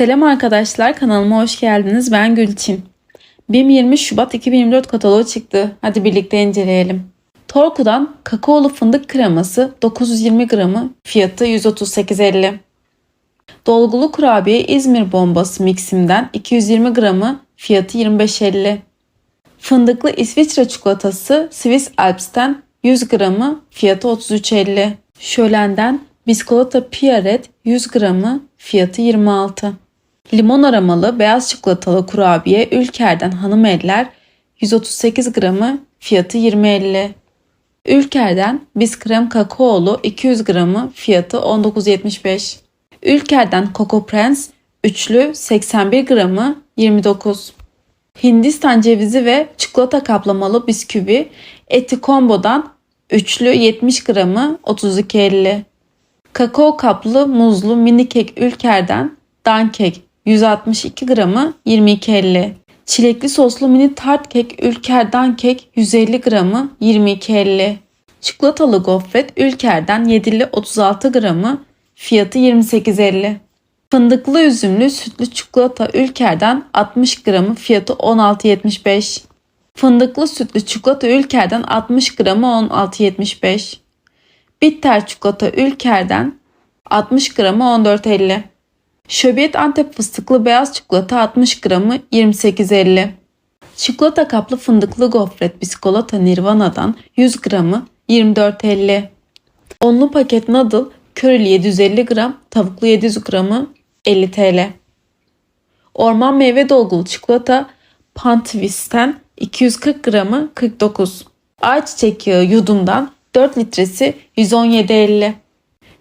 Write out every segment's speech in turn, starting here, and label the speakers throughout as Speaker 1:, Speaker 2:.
Speaker 1: Selam arkadaşlar kanalıma hoş geldiniz. Ben Gülçin. BİM 20 Şubat 2024 kataloğu çıktı. Hadi birlikte inceleyelim. Torku'dan kakaolu fındık kreması 920 gramı fiyatı 138.50. Dolgulu kurabiye İzmir bombası miksimden 220 gramı fiyatı 25.50. Fındıklı İsviçre çikolatası Swiss Alps'ten 100 gramı fiyatı 33.50. Şölenden biskolata Pierret 100 gramı fiyatı 26. Limon aromalı beyaz çikolatalı kurabiye Ülker'den hanım eller 138 gramı fiyatı 20.50. Ülker'den biskrem kakaolu 200 gramı fiyatı 19.75. Ülker'den Coco Prince üçlü 81 gramı 29. Hindistan cevizi ve çikolata kaplamalı bisküvi eti kombodan üçlü 70 gramı 32.50. Kakao kaplı muzlu mini kek Ülker'den Dankek 162 gramı 22.50. Çilekli soslu mini tart kek Ülker Dankek 150 gramı 22.50. Çikolatalı gofret Ülker'den 7'li 36 gramı fiyatı 28.50. Fındıklı üzümlü sütlü çikolata Ülker'den 60 gramı fiyatı 16.75. Fındıklı sütlü çikolata Ülker'den 60 gramı 16.75. Bitter çikolata Ülker'den 60 gramı 14.50. Şöbiyet Antep fıstıklı beyaz çikolata 60 gramı 28.50. Çikolata kaplı fındıklı gofret biskolata Nirvana'dan 100 gramı 24.50. Onlu paket noodle körili 750 gram, tavuklu 700 gramı 50 TL. Orman meyve dolgulu çikolata Pantvist'ten 240 gramı 49. Ayçiçek yağı yudumdan 4 litresi 117.50.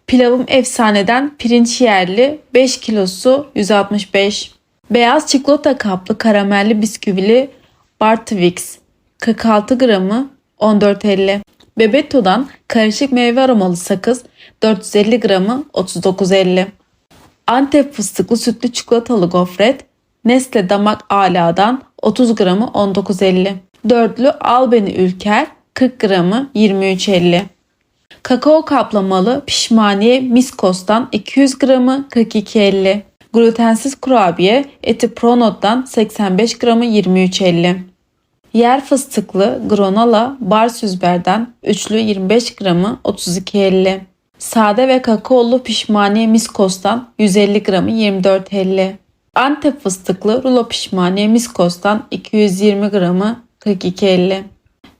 Speaker 1: Pilavım efsaneden pirinç yerli 5 kilosu 165. Beyaz çikolata kaplı karamelli bisküvili Bartwix 46 gramı 14.50. Bebetto'dan karışık meyve aromalı sakız 450 gramı 39.50. Antep fıstıklı sütlü çikolatalı gofret Nestle Damak Ala'dan 30 gramı 19.50. Dörtlü Albeni Ülker 40 gramı 23.50. Kakao kaplamalı pişmaniye Miskos'tan 200 gramı 42.50. Glutensiz kurabiye eti Pronot'tan 85 gramı 23.50. Yer fıstıklı granola bar süzberden üçlü 25 gramı 32.50. Sade ve kakaolu pişmaniye Miskos'tan 150 gramı 24.50. Antep fıstıklı rulo pişmaniye Miskos'tan 220 gramı 42.50.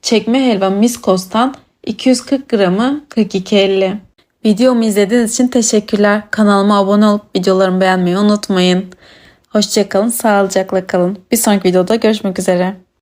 Speaker 1: Çekme helva Miskos'tan 240 gramı 42.50. Videomu izlediğiniz için teşekkürler. Kanalıma abone olup videolarımı beğenmeyi unutmayın. Hoşçakalın, sağlıcakla kalın. Bir sonraki videoda görüşmek üzere.